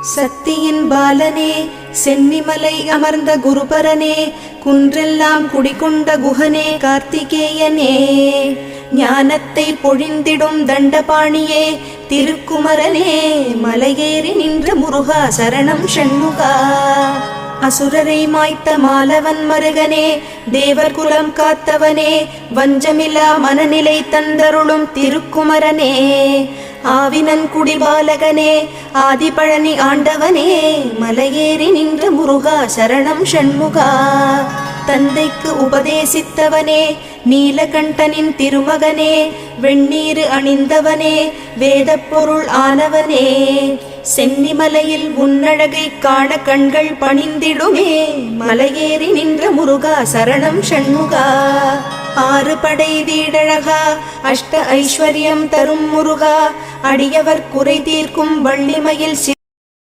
சக்தியின் பாலனே சென்னிமலை அமர்ந்த குருபரனே குன்றெல்லாம் குடிகொண்ட குகனே கார்த்திகேயனே. ஞானத்தை பொழிந்திடும் தண்டபாணியே திருக்குமரனே மலையேறி நின்ற முருகா சரணம் ஷண்முகா. அசுரரை மாய்த்த மாலவன் மருகனே தேவர் குலம் காத்தவனே வஞ்சமிலா மனநிலை தந்தருளும் திருக்குமரனே. ஆவினன் குடிபாலகனே ஆதிபழனி ஆண்டவனே மலையேறி நின்ற முருகா சரணம் ஷண்முகா தந்தைக்கு உபதேசித்தவனே நீலகண்டனின் திருமகனே வெண்ணீரு அணிந்தவனே வேத பொருள் ஆனவனே. சென்னிமலையில் உன்னழகை காண கண்கள் பணிந்திடுமே மலையேறி நின்ற முருகா சரணம் ஷண்முகா ஆறு படை வீடழகா அஷ்ட ஐஸ்வர்யம் தரும் முருகா அடியவர் குறை தீர்க்கும் வள்ளிமையில் சி